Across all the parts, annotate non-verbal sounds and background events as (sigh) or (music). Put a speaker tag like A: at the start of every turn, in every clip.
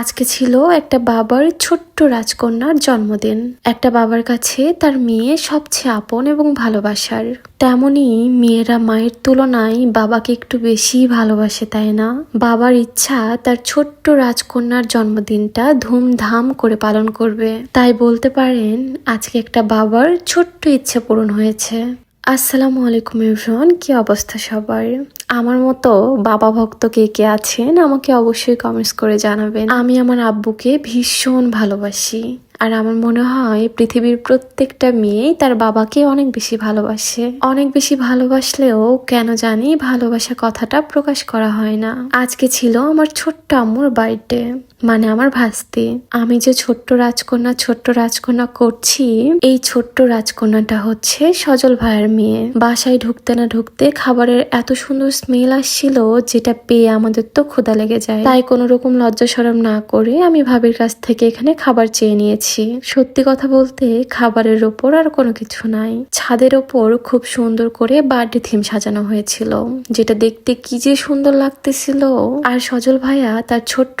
A: আজকে ছিল একটা বাবার ছোট্ট রাজকন্যার জন্মদিন। একটা বাবার কাছে তার মেয়ে সবচেয়ে আপন এবং ভালোবাসার। তেমনি মেয়েরা মায়ের তুলনায় বাবাকে একটু বেশি ভালোবাসে, তাই না? বাবার ইচ্ছা তার ছোট্ট রাজকন্যার জন্মদিনটা ধুমধাম করে পালন করবে। তাই বলতে পারেন, আজকে একটা বাবার ছোট্ট ইচ্ছে পূরণ হয়েছে। আসসালামু আলাইকুম ইরফান কি অবস্থা সবার? আমার মতো বাবা ভক্ত কে কে আছেন, আমাকে অবশ্যই কমেন্টস করে জানাবেন। আমি আমার আব্বুকে ভীষণ ভালোবাসি। আর আমার মনে হয় পৃথিবীর প্রত্যেকটা মেয়েই তার বাবাকে অনেক বেশি ভালোবাসে। অনেক বেশি ভালোবাসলেও কেন জানি ভালোবাসা কথাটা প্রকাশ করা হয় না। আজকে ছিল আমার ছোট্ট আম্মুর বার্থডে মানে আমার ভাস্তি, আমি যে ছোট্ট রাজকন্যা ছোট্ট রাজকন্যা করছি, এই ছোট্ট রাজকন্যাটা হচ্ছে সজল ভাইয়ের মেয়ে। বাসায় ঢুকতে না ঢুকতে খাবারের এত সুন্দর স্মেল আসছিল যেটা পেয়ে আমাদের তো ক্ষুদা লেগে যায়। তাই কোনো রকম লজ্জা সরম না করে আমি ভাবির কাছ থেকে এখানে খাবার চেয়ে নিয়েছি। সত্যি কথা বলতে খাবারের ওপর আর কোনো কিছু নাই। ছাদের ওপর খুব সুন্দর করে বার্থডে থিম সাজানো হয়েছিল, যেটা দেখতে কি যে সুন্দর লাগতেছিল। আর সজল ভাইয়া তার ছোট্ট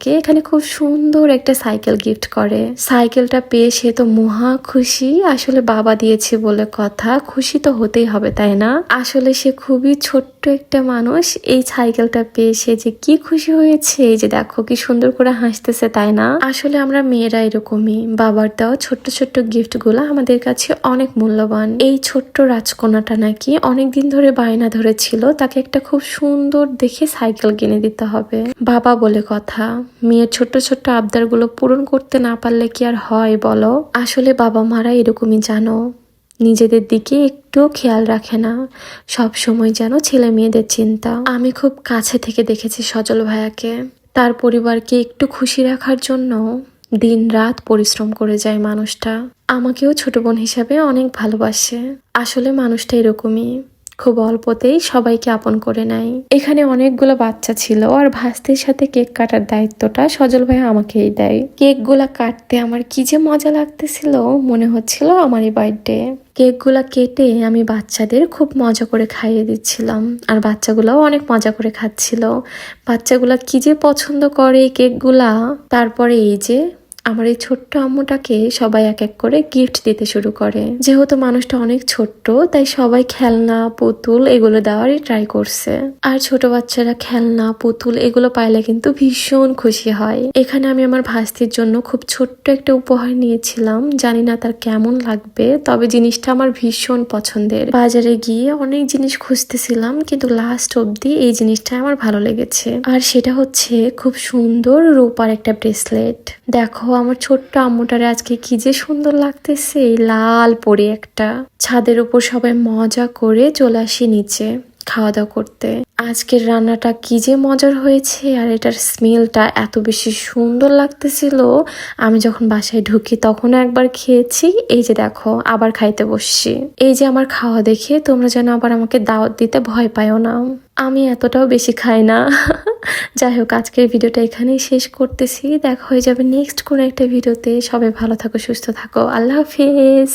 A: রাজকন্যাকে এখানে খুব সুন্দর একটা সাইকেল গিফট করে। সাইকেলটা পেয়ে সে তো মহা খুশি। আসলে বাবা দিয়েছে বলে কথা। খুশি তো হতেই হবে, তাই না? আসলে সে খুবই ছোট্ট একটা মানুষ। এই সাইকেলটা পেয়ে সে যে কি খুশি হয়েছে। এই যে দেখো, কি সুন্দর করে হাসতেছে, তাই না? আসলে আমরা মেয়েরা এরকমই। বাবার দেওয়া ছোট্ট ছোট্ট গিফটগুলা আমাদের কাছে অনেক মূল্যবান। এই ছোট্ট রাজকন্যাটা নাকি অনেকদিন ধরে বায়না ধরেছিল। তাকে একটা খুব সুন্দর দেখে সাইকেল কিনে দিতে হবে। বাবা বলে কথা মেয়ের ছোট্ট ছোট্ট আবদারগুলো পূরণ করতে না পারলে কি আর হয়, বলো? আসলে বাবা মারা এরকমই জানো। নিজেদের দিকে একটু খেয়াল রাখে না। সব সময় যেন ছেলে মেয়েদের চিন্তা। আমি খুব কাছে থেকে দেখেছি সজল ভাইয়াকে। তার পরিবারকে একটু খুশি রাখার জন্য দিন রাত পরিশ্রম করে যায় মানুষটা। আমাকেও ছোট বোন হিসাবে অনেক ভালোবাসে। আসলে মানুষটা এরকমই। খুব অল্পতেই সবাইকে আপন করে নেয়। এখানে অনেকগুলো বাচ্চা ছিল আর ভাস্তির সাথে কেক কাটার দায়িত্বটা সজল ভাই আমাকেই দেয়। কেকগুলা কাটতে আমার কি যে মজা লাগতেছিল, মনে হচ্ছিল আমারই বার্থডে। কেকগুলা কেটে আমি বাচ্চাদের খুব মজা করে খাইয়ে দিচ্ছিলাম আর বাচ্চাগুলাও অনেক মজা করে খাচ্ছিল। বাচ্চাগুলা কি যে পছন্দ করে কেকগুলা। তারপরে এই যে আমার এই ছোট্ট আম্মুটাকে সবাই এক এক করে গিফট দিতে শুরু করে। যেহেতু মানুষটা অনেক ছোট্ট, তাই সবাই খেলনা, পুতুল এগুলো দেওয়ারই ট্রাই করছে। আর ছোট বাচ্চারা খেলনা, পুতুল এগুলো পাইলে কিন্তু ভীষণ খুশি হয়। এখানে আমি আমার ভাস্তির জন্য খুব ছোট্ট একটা উপহার নিয়েছিলাম। জানি না তার কেমন লাগবে, তবে জিনিসটা আমার ভীষণ পছন্দের। বাজারে গিয়ে অনেক জিনিস খুঁজতেছিলাম, কিন্তু লাস্ট অব্দি এই জিনিসটা আমার ভালো লেগেছে। আর সেটা হচ্ছে খুব সুন্দর রূপার একটা ব্রেসলেট দেখো আমার ছোট্ট আম্মুটারে আজকে কি যে সুন্দর লাগতেছে, এই লাল পরে একটা। ছাদের উপর সবাই মজা করে চলে আসি নিচে খাওয়া দাওয়া করতে। আজকের রান্নাটা কি যে মজার হয়েছে আর এটার স্মেলটা এত বেশি সুন্দর লাগতেছিল। আমি যখন বাসায় ঢুকি তখনও একবার খেয়েছি। এই যে দেখো, আবার খাইতে বসছি। এই যে আমার খাওয়া দেখে তোমরা যেন আবার আমাকে দাওয়াত দিতে ভয় পাও না। আমি এতটাও বেশি খাই না। (laughs) যাই হোক, আজকের ভিডিওটা এখানেই শেষ করতেছি। দেখা হয়ে যাবে নেক্সট কোনো একটা ভিডিওতে। সবাই ভালো থাকো, সুস্থ থাকো। আল্লাহ হাফিজ।